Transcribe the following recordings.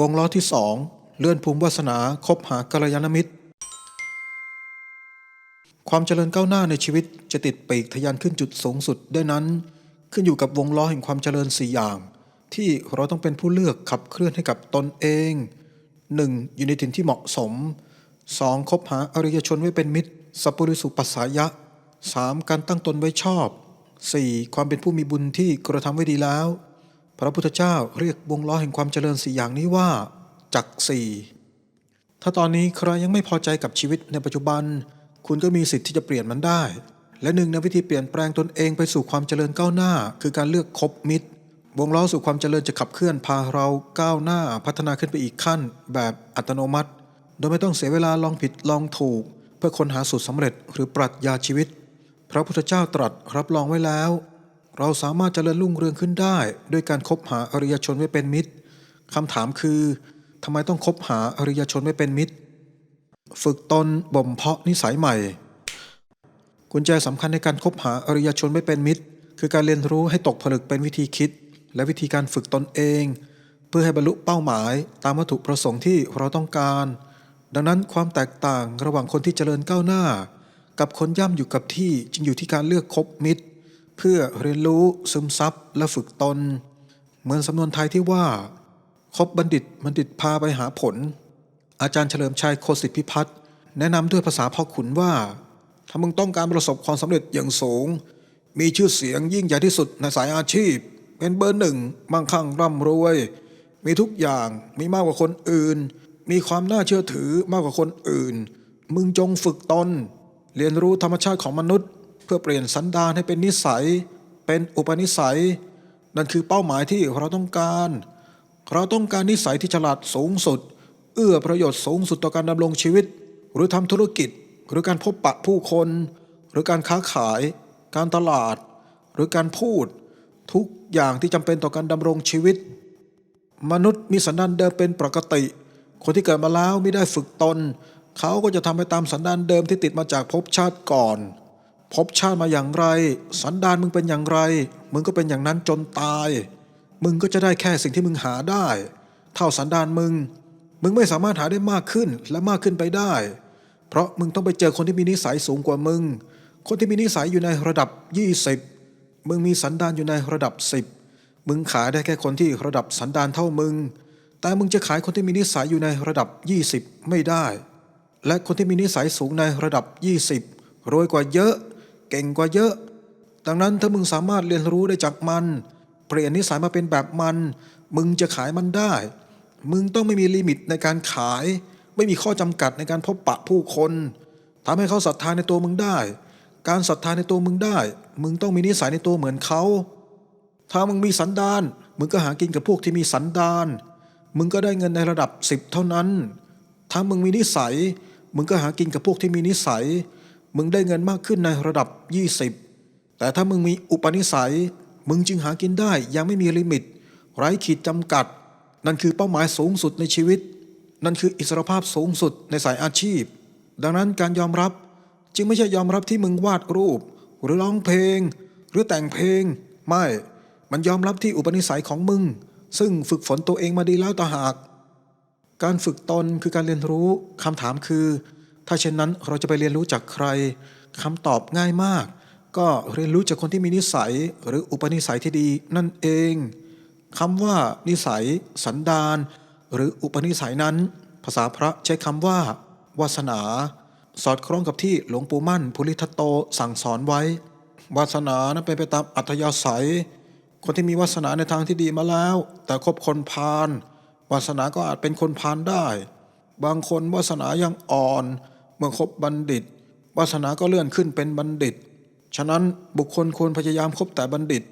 วงล้อที่สองเลื่อนภูมิวาสนาคบหากัลยาณมิตร ความเจริญก้าวหน้าในชีวิตจะติดปีกทะยานขึ้นจุดสูงสุดได้นั้น ขึ้นอยู่กับวงล้อแห่งความเจริญสี่อย่าง ที่เราต้องเป็นผู้เลือกขับเคลื่อนให้กับตนเอง 1. อยู่ในถิ่นที่เหมาะสม 2. คบหาอริยชนไว้เป็นมิตรสัพปริสุปัสสายะ 3. การตั้งตนไว้ชอบ 4. ความเป็นผู้มีบุญที่กระทำไว้ดีแล้ว พระพุทธเจ้าเรียกวงล้อแห่งความเจริญสี่อย่างนี้ว่าจักรสี่ถ้าตอนนี้ใครยังไม่พอใจกับชีวิตในปัจจุบัน คุณก็มีสิทธิ์ที่จะเปลี่ยนมันได้ และหนึ่งในวิธีเปลี่ยนแปลงตนเองไปสู่ความเจริญก้าวหน้า คือการเลือกคบมิตร วงล้อสู่ความเจริญจะขับเคลื่อนพาเราก้าวหน้าพัฒนาขึ้นไปอีกขั้น แบบอัตโนมัติ โดยไม่ต้องเสียเวลาลองผิดลองถูก เพื่อค้นหาสูตรสำเร็จหรือปรัชญาชีวิต พระพุทธเจ้าตรัสรับรองไว้แล้ว เราสามารถเจริญรุ่งเรืองขึ้นได้ด้วยการคบหาอริยชนไว้เป็นมิตรคำถามคือทำไมต้องคบหาอริยชนไว้เป็นมิตร ฝึกตนบ่มเพาะนิสัยใหม่ กุญแจสำคัญในการคบหาอริยชนไม่เป็นมิตร คือการเรียนรู้ให้ตกผลึกเป็นวิธีคิด และวิธีการฝึกตนเอง เพื่อให้บรรลุเป้าหมายตามวัตถุประสงค์ที่เราต้องการ ดังนั้นความแตกต่างระหว่างคนที่เจริญก้าวหน้า กับคนย่ำอยู่กับที่จึงอยู่ที่การเลือกคบมิตร เพื่อเรียนรู้ซึมซับและฝึกตน เหมือนสำนวนไทยที่ว่า คบบัณฑิตบัณฑิตพาไปหาผล อาจารย์เฉลิมชัยโคสิทธิพิพัฒน์แนะนำด้วยภาษาพ่อขุนว่า ถ้ามึงต้องการประสบความสำเร็จอย่างสูง มีชื่อเสียงยิ่งใหญ่ที่สุดในสายอาชีพ เป็นเบอร์หนึ่งมั่งคั่งร่ำรวย มีทุกอย่างมีมากกว่าคนอื่น มีความน่าเชื่อถือมากกว่าคนอื่น มึงจงฝึกตนเรียนรู้ธรรมชาติของมนุษย์ เพื่อเปลี่ยนสันดานให้เป็นนิสัย เป็นอุปนิสัย นั่นคือเป้าหมายที่เราต้องการ เราต้องการนิสัยที่ฉลาดสูงสุด เอื้อประโยชน์สูงสุดต่อการดำรงชีวิต หรือทำธุรกิจ หรือการพบปะผู้คน หรือการค้าขาย การตลาด หรือการพูด ทุกอย่างที่จำเป็นต่อการดำรงชีวิต มนุษย์มีสันดานเดิมเป็นปกติ คนที่เกิดมาแล้วไม่ได้ฝึกตน เขาก็จะทำไปตามสันดานเดิมที่ติดมาจากภพชาติก่อน ภพชาติมาอย่างไร สันดานมึงเป็นอย่างไร มึงก็เป็นอย่างนั้นจนตาย มึงก็จะได้แค่สิ่งที่มึงหาได้ เท่าสันดานมึง มึงไม่สามารถหาได้มากขึ้นและมากขึ้นไปได้ เพราะมึงต้องไปเจอคนที่มีนิสัยสูงกว่ามึง คนที่มีนิสัยอยู่ในระดับ 20 มึงมีสันดานอยู่ในระดับ 10 มึงขายได้แค่คนที่ระดับสันดานเท่ามึง แต่มึงจะขายคนที่มีนิสัยอยู่ในระดับ 20 ไม่ได้ และคนที่มีนิสัยสูงในระดับ 20รวยกว่าเยอะ เก่งกว่าเยอะ ดังนั้นถ้ามึงสามารถเรียนรู้ได้จากมัน เปลี่ยนนิสัยมาเป็นแบบมัน มึงจะขายมันได้ มึงต้องไม่มีลิมิตในการขาย ไม่มีข้อจำกัดในการพบปะผู้คนทำให้เขาศรัทธาในตัวมึงได้ การศรัทธาในตัวมึงได้ มึงต้องมีนิสัยในตัวเหมือนเขา ถ้ามึงมีสันดาน มึงก็หากินกับพวกที่มีสันดาน มึงก็ได้เงินในระดับสิบเท่านั้น ถ้ามึงมีนิสัย มึงก็หากินกับพวกที่มีนิสัย มึงได้เงินมากขึ้นในระดับ 20 แต่ถ้ามึงมีอุปนิสัย มึงจึงหากินได้ยังไม่มีลิมิต ไร้ขีดจำกัด นั่นคือเป้าหมายสูงสุดในชีวิต นั่นคืออิสรภาพสูงสุดในสายอาชีพ ดังนั้นการยอมรับจึงไม่ใช่ยอมรับที่มึงวาดรูป หรือร้องเพลง หรือแต่งเพลง ไม่ มันยอมรับที่อุปนิสัยของมึง ซึ่งฝึกฝนตัวเองมาดีแล้วต่างหาก การฝึกตนคือการเรียนรู้คำถามคือ ถ้าเช่นนั้นเราจะไปเรียนรู้จากใครคำตอบง่ายมาก ก็เรียนรู้จากคนที่มีนิสัยหรืออุปนิสัยที่ดีนั่นเองคำว่านิสัย สันดานหรืออุปนิสัยนั้น ภาษาพระใช้คำว่า วาสนา สอดคล้องกับที่หลวงปู่มั่นภูริทัตโตสั่งสอนไว้ วาสนานั้นเป็นไปตามอัธยาศัย คนที่มีวาสนาในทางที่ดีมาแล้ว แต่คบคนพาลวาสนาก็อาจเป็นคนพาลได้ บางคนวาสนายังอ่อน เมื่อคบบัณฑิต วาสนาก็เลื่อนขึ้นเป็นบัณฑิต ฉะนั้นบุคคลควรพยายามคบแต่บัณฑิต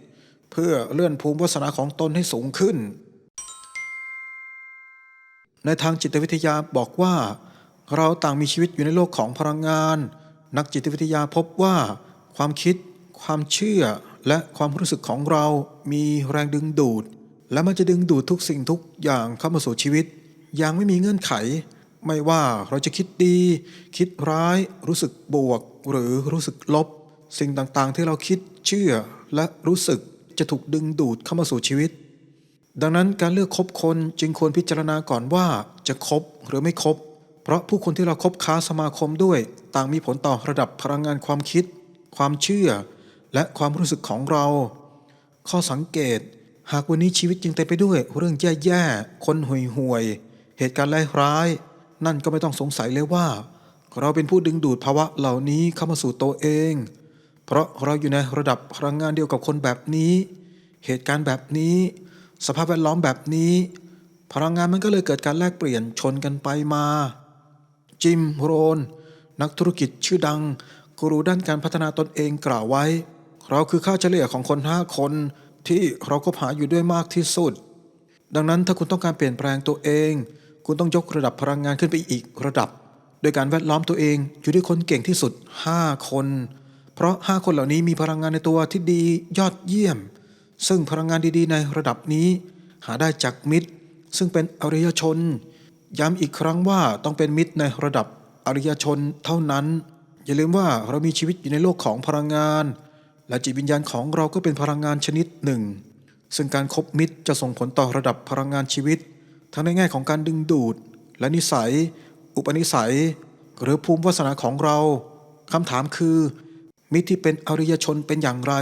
เพื่อเลื่อนภูมิวาสนาของตนให้สูงขึ้น ในทางจิตวิทยาบอกว่า เราต่างมีชีวิตอยู่ในโลกของพลังงาน นักจิตวิทยาพบว่า ความคิด ความเชื่อและความรู้สึกของเรามีแรงดึงดูด และมันจะดึงดูดทุกสิ่งทุกอย่างเข้ามาสู่ชีวิต อย่างไม่มีเงื่อนไข ไม่ว่าเราจะคิดดี คิดร้าย รู้สึกบวก หรือรู้สึกลบ สิ่งต่างๆ ที่เราคิดเชื่อและรู้สึกจะถูกดึงดูดเข้ามาสู่ชีวิต ดังนั้นการเลือกคบคนจึงควรพิจารณาก่อนว่าจะคบหรือไม่คบ เพราะผู้คนที่เราคบค้าสมาคมด้วย ต่างมีผลต่อระดับพลังงานความคิด ความเชื่อ และความรู้สึกของเรา ข้อสังเกต หากวันนี้ชีวิตจึงเต็มไปด้วยเรื่องแย่ๆคนห่วยห่วยๆเหตุการณ์ร้ายๆ นั่นก็ไม่ต้องสงสัยเลยว่า เราเป็นผู้ดึงดูดภาวะเหล่านี้เข้ามาสู่ตัวเอง เพราะเราอยู่ในระดับพลังงานเดียวกับคนแบบนี้ เหตุการณ์แบบนี้ สภาพแวดล้อมแบบนี้ พลังงานมันก็เลยเกิดการแลกเปลี่ยนชนกันไปมา จิมโรน นักธุรกิจชื่อดังกูรูด้านการพัฒนาตนเองกล่าวไว้ เราคือค่าเฉลี่ยของคนห้าคนที่เราก็หาอยู่ด้วยมากที่สุด ดังนั้นถ้าคุณต้องการเปลี่ยนแปลงตัวเอง คุณต้องยกระดับพลังงานขึ้นไปอีกระดับ โดยการแวดล้อมตัวเองอยู่ด้วยคนเก่งที่สุด 5 คน เพราะ 5 คนเหล่านี้มีพลังงานในตัวที่ดียอดเยี่ยม ซึ่งพลังงานดีๆ ในระดับนี้ หาได้จากมิตร ซึ่งเป็นอริยชน ย้ำอีกครั้งว่าต้องเป็นมิตรในระดับอริยชนเท่านั้น อย่าลืมว่าเรามีชีวิตอยู่ในโลกของพลังงาน และจิตวิญญาณของเราก็เป็นพลังงานชนิดหนึ่ง ซึ่งการคบมิตรจะส่งผลต่อระดับพลังงานชีวิต ทั้งในแง่ของการดึงดูด และนิสัย อุปนิสัย หรือภูมิวาสนาของเราคำถามคือ มิตรที่เป็นอริยชนเป็นอย่างไร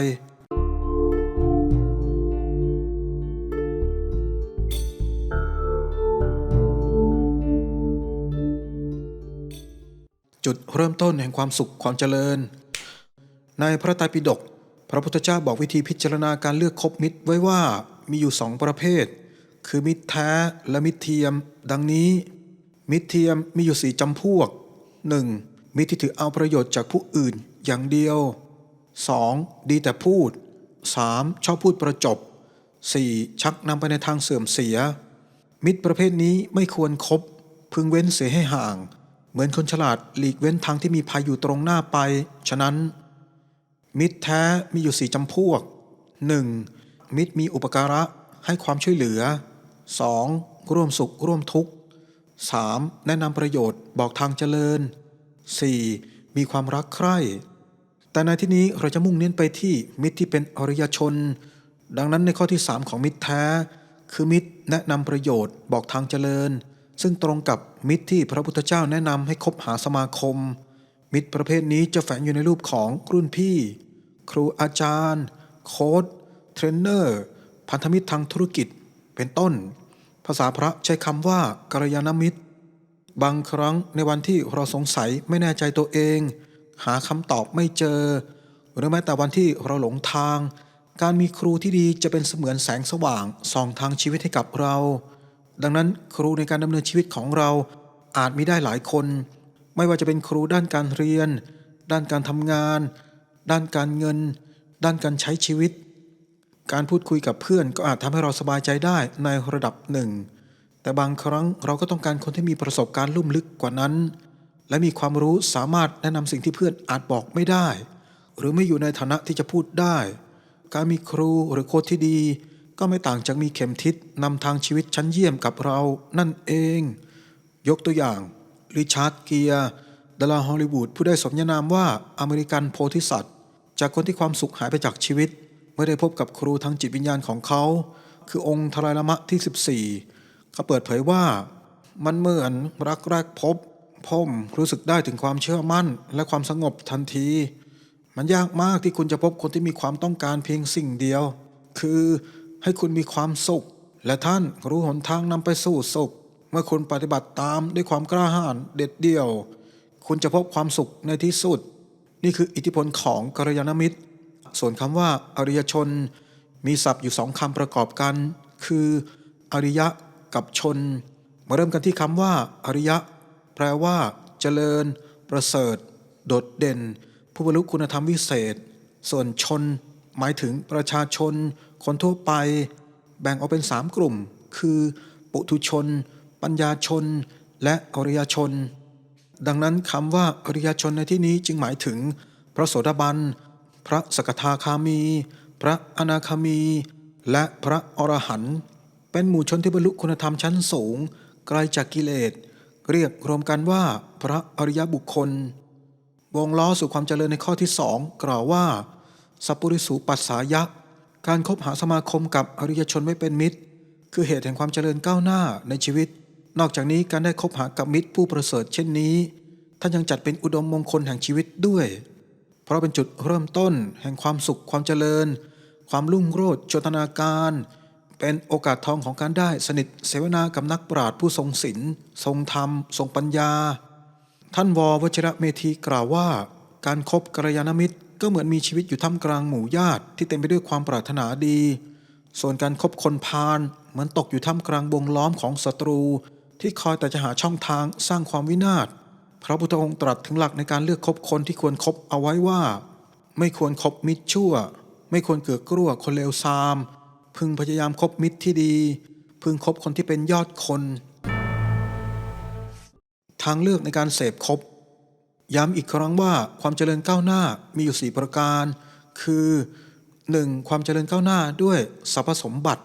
จุดเริ่มต้นแห่งความสุขความเจริญ ในพระไตรปิฎกพระพุทธเจ้าบอกวิธีพิจารณาการเลือกคบมิตรไว้ว่ามีอยู่สองประเภท คือมิตรแท้และมิตรเทียม ดังนี้ มิตรเทียมมีอยู่สี่จำพวก 1. มิตรที่ถือเอาประโยชน์จากผู้อื่นอย่างเดียว 2. ดีแต่พูด 3. ชอบพูดประจบ 4. ชักนำไปในทางเสื่อมเสีย มิตรประเภทนี้ไม่ควรครบพึงเว้นเสียให้ห่าง เหมือนคนฉลาดหลีกเว้นทางที่มีภัยอยู่ตรงหน้าไป ฉะนั้น มิตรแท้มีอยู่สี่จำพวก 1. มิตรมีอุปการะให้ความช่วยเหลือ 2. ร่วมสุขร่วมทุกข์ 3. แนะนำประโยชน์บอกทางเจริญ 4. มีความรักใคร่ แต่ในที่นี้เราจะมุ่งเน้นไปที่มิตรที่เป็นอริยชน ดังนั้นในข้อที่ 3 ของมิตรแท้ คือมิตรแนะนำประโยชน์บอกทางเจริญ ซึ่งตรงกับมิตรที่พระพุทธเจ้าแนะนำให้คบหาสมาคม มิตรประเภทนี้จะแฝงอยู่ในรูปของรุ่นพี่ ครูอาจารย์ โค้ดเทรนเนอร์ พันธมิตรทางธุรกิจ เป็นต้น ภาษาพระใช้คำว่ากัลยาณมิตร บางครั้งในวันที่เราสงสัยไม่แน่ใจตัวเอง หาคำตอบไม่เจอ หรือแม้แต่วันที่เราหลงทาง การมีครูที่ดีจะเป็นเสมือนแสงสว่างส่องทางชีวิตให้กับเรา ดังนั้นครูในการดำเนินชีวิตของเราอาจมีได้หลายคน ไม่ว่าจะเป็นครูด้านการเรียน ด้านการทำงาน ด้านการเงิน ด้านการใช้ชีวิต การพูดคุยกับเพื่อนก็อาจทำให้เราสบายใจได้ในระดับหนึ่ง แต่บางครั้งเราก็ต้องการคนที่มีประสบการณ์ลุ่มลึกกว่านั้น และมีความรู้สามารถแนะนำสิ่งที่เพื่อนอาจบอกไม่ได้ หรือไม่อยู่ในฐานะที่จะพูดได้ การมีครูหรือโค้ชที่ดี ก็ไม่ต่างจากมีเข็มทิศนำทางชีวิตชั้นเยี่ยมกับเรานั่นเอง ยกตัวอย่างริชาร์ดเกียร์ดาราฮอลลีวูดผู้ได้สมญานามว่าอเมริกันโพธิสัตว์ จากคนที่ความสุขหายไปจากชีวิต เมื่อได้พบกับครูทางจิตวิญญาณของเขา คือองค์ทรายละมะที่ 14 เขาเปิดเผยว่า มันเหมือนรักแรกพบผมรู้สึกได้ถึงความเชื่อมั่น และความสงบทันที มันยากมากที่คุณจะพบคนที่มีความต้องการเพียงสิ่งเดียว คือให้คุณมีความสุข และท่านรู้หนทางนำไปสู่สุข เมื่อคุณปฏิบัติตามด้วยความกล้าหาญเด็ดเดี่ยว คุณจะพบความสุขในที่สุด นี่คืออิทธิพลของกัลยาณมิตร ส่วนคำว่าอริยชน มีศัพท์อยู่สองคำประกอบกัน คืออริยะกับชน มาเริ่มกันที่คำว่า อริยะ แปลว่า เจริญ ประเสริฐ โดดเด่น ผู้บรรลุคุณธรรมวิเศษ ส่วนชน หมายถึงประชาชน คนทั่วไป แบ่งออกเป็นสามกลุ่ม คือ ปุถุชน ปัญญาชน และอริยชน ดังนั้นคำว่าอริยชนในที่นี้จึงหมายถึง พระโสดาบัน พระสกทาคามี พระอนาคามี และพระอรหันต์เป็นหมู่ชนที่บรรลุคุณธรรมชั้นสูงไกลจากกิเลส เรียกรวมกันว่าพระอริยบุคคล วงล้อสู่ความเจริญในข้อที่สองกล่าวว่าสัพปริสูปัสสายะการคบหาสมาคมกับอริยชนไม่เป็นมิตร คือเหตุแห่งความเจริญก้าวหน้าในชีวิต นอกจากนี้การได้คบหากับมิตรผู้ประเสริฐเช่นนี้ ท่านยังจัดเป็นอุดมมงคลแห่งชีวิตด้วย เพราะเป็นจุดเริ่มต้น แห่งความสุขความเจริญ ความรุ่งโรจน์โชตนาการ เป็นโอกาสทองของการได้สนิทเสวนากับนักปราชญ์ผู้ทรงศีลทรงธรรม ทรงปัญญา ท่านววชระเมธีกล่าวว่า การครบกัลยาณมิตรก็เหมือนมีชีวิตอยู่ท่ามกลางหมู่ญาติ ที่เต็มไปด้วยความปรารถนาดี ส่วนการคบคนพาลเหมือนตกอยู่ท่ามกลางวงล้อมของศัตรู ที่คอยแต่จะหาช่องทางสร้างความวินาศ พระพุทธองค์ตรัสถึงหลักในการเลือกคบคนที่ควรคบเอาไว้ว่า ไม่ควรคบมิตรชั่ว ไม่ควรเกือกกลัวคนเลวทราม พึงพยายามคบมิตรที่ดี พึงคบคนที่เป็นยอดคน ทางเลือกในการเสพคบ ย้ำอีกครั้งว่าความเจริญก้าวหน้ามีอยู่ 4 ประการ คือ 1. ความเจริญก้าวหน้าด้วยสรรพสมบัติ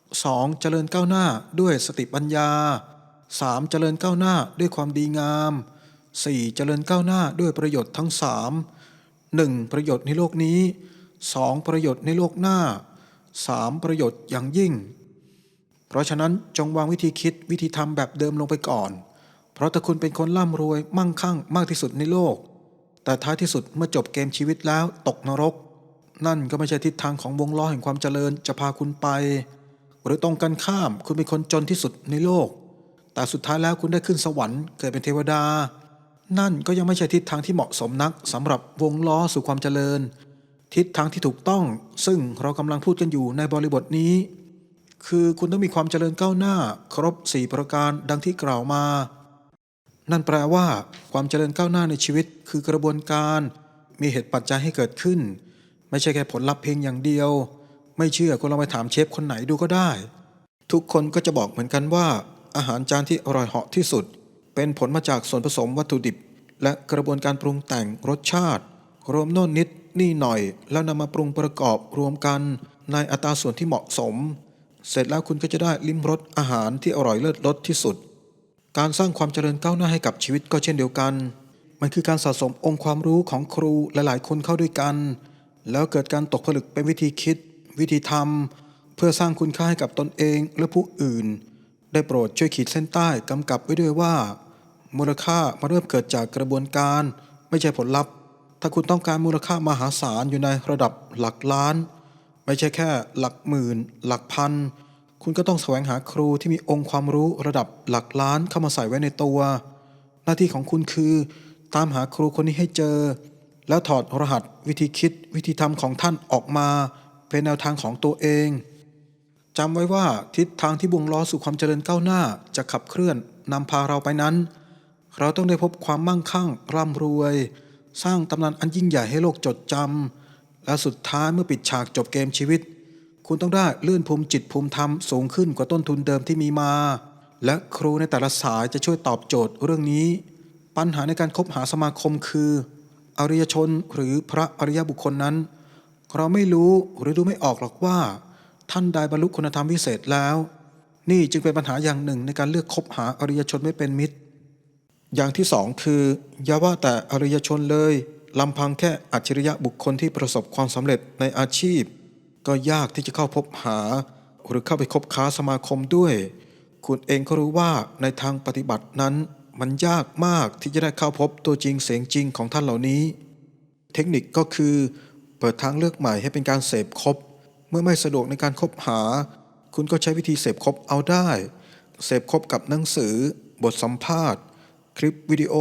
2. เจริญก้าวหน้าด้วยสติปัญญา 3. เจริญก้าวหน้าด้วยความดีงาม 4. เจริญก้าวหน้าด้วยประโยชน์ทั้ง 3 1. ประโยชน์ในโลกนี้ 2. ประโยชน์ในโลกหน้า 3. ประโยชน์อย่างยิ่ง เพราะฉะนั้นจงวางวิธีคิดวิธีทำแบบเดิมลงไปก่อน เพราะถ้าคุณเป็นคนร่ำรวยมั่งคั่งมากที่สุดในโลก แต่ท้ายที่สุดเมื่อจบเกมชีวิตแล้วตกนรก นั่นก็ไม่ใช่ทิศทางของวงล้อแห่งความเจริญจะพาคุณไป หรือตรงกันข้ามคุณเป็นคนจนที่สุดในโลก แต่สุดท้ายแล้วคุณได้ขึ้นสวรรค์เกิดเป็นเทวดา นั่นก็ยังไม่ใช่ทิศทางที่เหมาะสมนักสำหรับวงล้อสู่ความเจริญ ทิศทางที่ถูกต้อง ซึ่งเรากำลังพูดกันอยู่ในบริบทนี้ คือคุณต้องมีความเจริญก้าวหน้า ครบ 4 ประการดังที่กล่าวมา นั่นแปลว่า ความเจริญก้าวหน้าในชีวิต คือกระบวนการ มีเหตุปัจจัยให้เกิดขึ้น ไม่ใช่แค่ผลลัพธ์เพียงอย่างเดียว ไม่เชื่อคุณลองไปถามเชฟคนไหนดูก็ได้ ทุกคนก็จะบอกเหมือนกันว่า อาหารจานที่อร่อยเหาะที่สุด เป็นผลมาจากส่วนผสมวัตถุดิบ และกระบวนการปรุงแต่งรสชาติ รวมโน่นนิดนี่หน่อย แล้วนำมาปรุงประกอบรวมกัน ในอัตราส่วนที่เหมาะสม เสร็จแล้วคุณก็จะได้ลิ้มรสอาหารที่อร่อยเลิศรสที่สุด การสร้างความเจริญก้าวหน้าให้กับชีวิตก็เช่นเดียวกัน มันคือการสะสมองค์ความรู้ของครูหลายๆ คนเข้าด้วยกัน แล้วเกิดการตกผลึกเป็นวิธีคิด วิธีทำเพื่อสร้างคุณค่าให้กับตนเองและผู้อื่นได้โปรดช่วยขีดเส้นใต้กำกับไว้ด้วยว่า มูลค่ามาเริ่มเกิดจากกระบวนการ ไม่ใช่ผลลัพธ์ ถ้าคุณต้องการมูลค่ามหาศาลอยู่ในระดับหลักล้าน ไม่ใช่แค่หลักหมื่น หลักพัน คุณก็ต้องแสวงหาครูที่มีองค์ความรู้ระดับหลักล้านเข้ามาใส่ไว้ในตัว หน้าที่ของคุณคือ ตามหาครูคนนี้ให้เจอ แล้วถอดรหัสวิธีคิด วิธีทำของท่านออกมา เป็นแนวทางของตัวเองจำไว้ว่าทิศทางที่บ่งล้อสู่ความเจริญก้าวหน้าจะขับเคลื่อนนำพาเราไปนั้น เราต้องได้พบความมั่งคั่งร่ำรวย สร้างตำนานอันยิ่งใหญ่ให้โลกจดจำและสุดท้ายเมื่อปิดฉากจบเกมชีวิต คุณต้องได้เลื่อนภูมิจิตภูมิธรรมสูงขึ้นกว่าต้นทุนเดิมที่มีมา และครูในแต่ละสายจะช่วยตอบโจทย์เรื่องนี้ ปัญหาในการคบหาสมาคมคือ อริยชนหรือพระอริยบุคคลนั้น เราไม่รู้หรือดูไม่ออกหรอกว่า ท่านได้บรรลุคุณธรรมวิเศษแล้ว นี่จึงเป็นปัญหาอย่างหนึ่งในการเลือกคบหาอริยชนไม่เป็นมิตร อย่างที่สองคืออย่าว่าแต่อริยชนเลยลำพังแค่อัจฉริยะบุคคลที่ประสบความสำเร็จในอาชีพ ก็ยากที่จะเข้าพบหา หรือเข้าไปคบค้าสมาคมด้วย คุณเองก็รู้ว่าในทางปฏิบัตินั้น มันยากมากที่จะได้เข้าพบตัวจริงเสียงจริงของท่านเหล่านี้ เทคนิคก็คือ เปิดทางเลือกใหม่ให้เป็นการเสพคบ เมื่อไม่สะดวกในการคบหา คุณก็ใช้วิธีเสพคบเอาได้ เสพคบกับหนังสือ บทสัมภาษณ์ คลิปวิดีโอ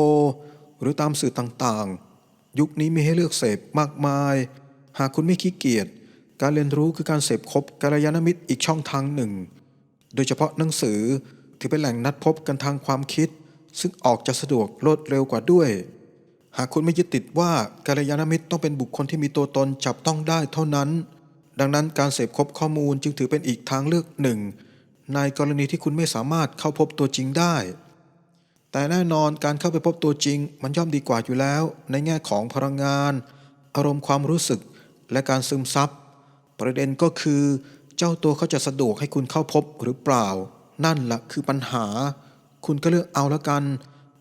หรือตามสื่อต่างๆ ยุคนี้มีให้เลือกเสพมากมาย หากคุณไม่ขี้เกียจการเรียนรู้คือการเสพคบกัลยาณมิตรอีกช่องทางหนึ่ง โดยเฉพาะหนังสือถือเป็นแหล่งนัดพบกันทางความคิด ซึ่งออกจะสะดวกรวดเร็วกว่าด้วย หากคุณไม่ยึดติดว่ากัลยาณมิตรต้องเป็นบุคคลที่มีตัวตนจับต้องได้เท่านั้น ดังนั้นการเสพคบข้อมูลจึงถือเป็นอีกทางเลือกหนึ่งในกรณีที่คุณไม่สามารถเข้าพบตัวจริงได้ แต่แน่นอนการเข้าไปพบตัวจริง มันย่อมดีกว่าอยู่แล้ว ในแง่ของพลังงาน อารมณ์ความรู้สึกและการซึมซับ ประเด็นก็คือ เจ้าตัวเขาจะสะดวกให้คุณเข้าพบหรือเปล่า นั่นละ่ะคือปัญหา คุณก็เลือกเอาละกัน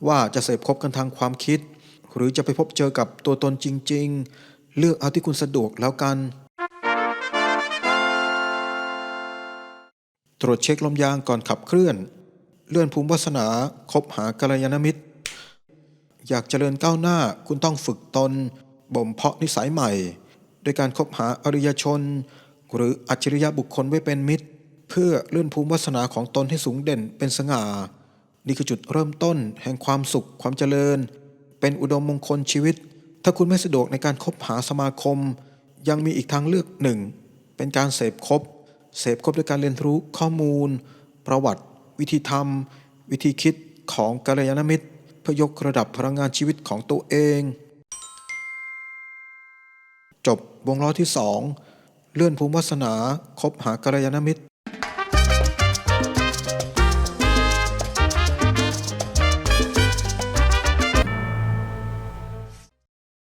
ว่าจะเสพคบกันทางความคิด หรือจะไปพบเจอกับตัวตนจริง ๆ เลือกเอาที่คุณสะดวกแล้วกัน ตรวจเช็คลมยางก่อนขับเคลื่อน เลื่อนภูมิวาสนาคบหากัลยาณมิตร อยากเจริญก้าวหน้าคุณต้องฝึกตน บ่มเพาะนิสัยใหม่ โดยการคบหาอริยชน หรืออัจฉริยะบุคคลไว้เป็นมิตร เพื่อเลื่อนภูมิวาสนาของตนให้สูงเด่นเป็นสง่า นี่คือจุดเริ่มต้นแห่งความสุขความเจริญ เป็นอุดมมงคลชีวิต ถ้าคุณไม่สะดวกในการคบหาสมาคม ยังมีอีกทางเลือกหนึ่งเป็นการเสพคบเสพคบด้วยการเรียนรู้ข้อมูล ประวัติ วิธีทำวิธีคิดของกัลยาณมิตร เพื่อยกระดับพลังงานชีวิตของตัวเอง จบวงล้อที่สองเลื่อนภูมิวัสนาคบหากัลยาณมิตร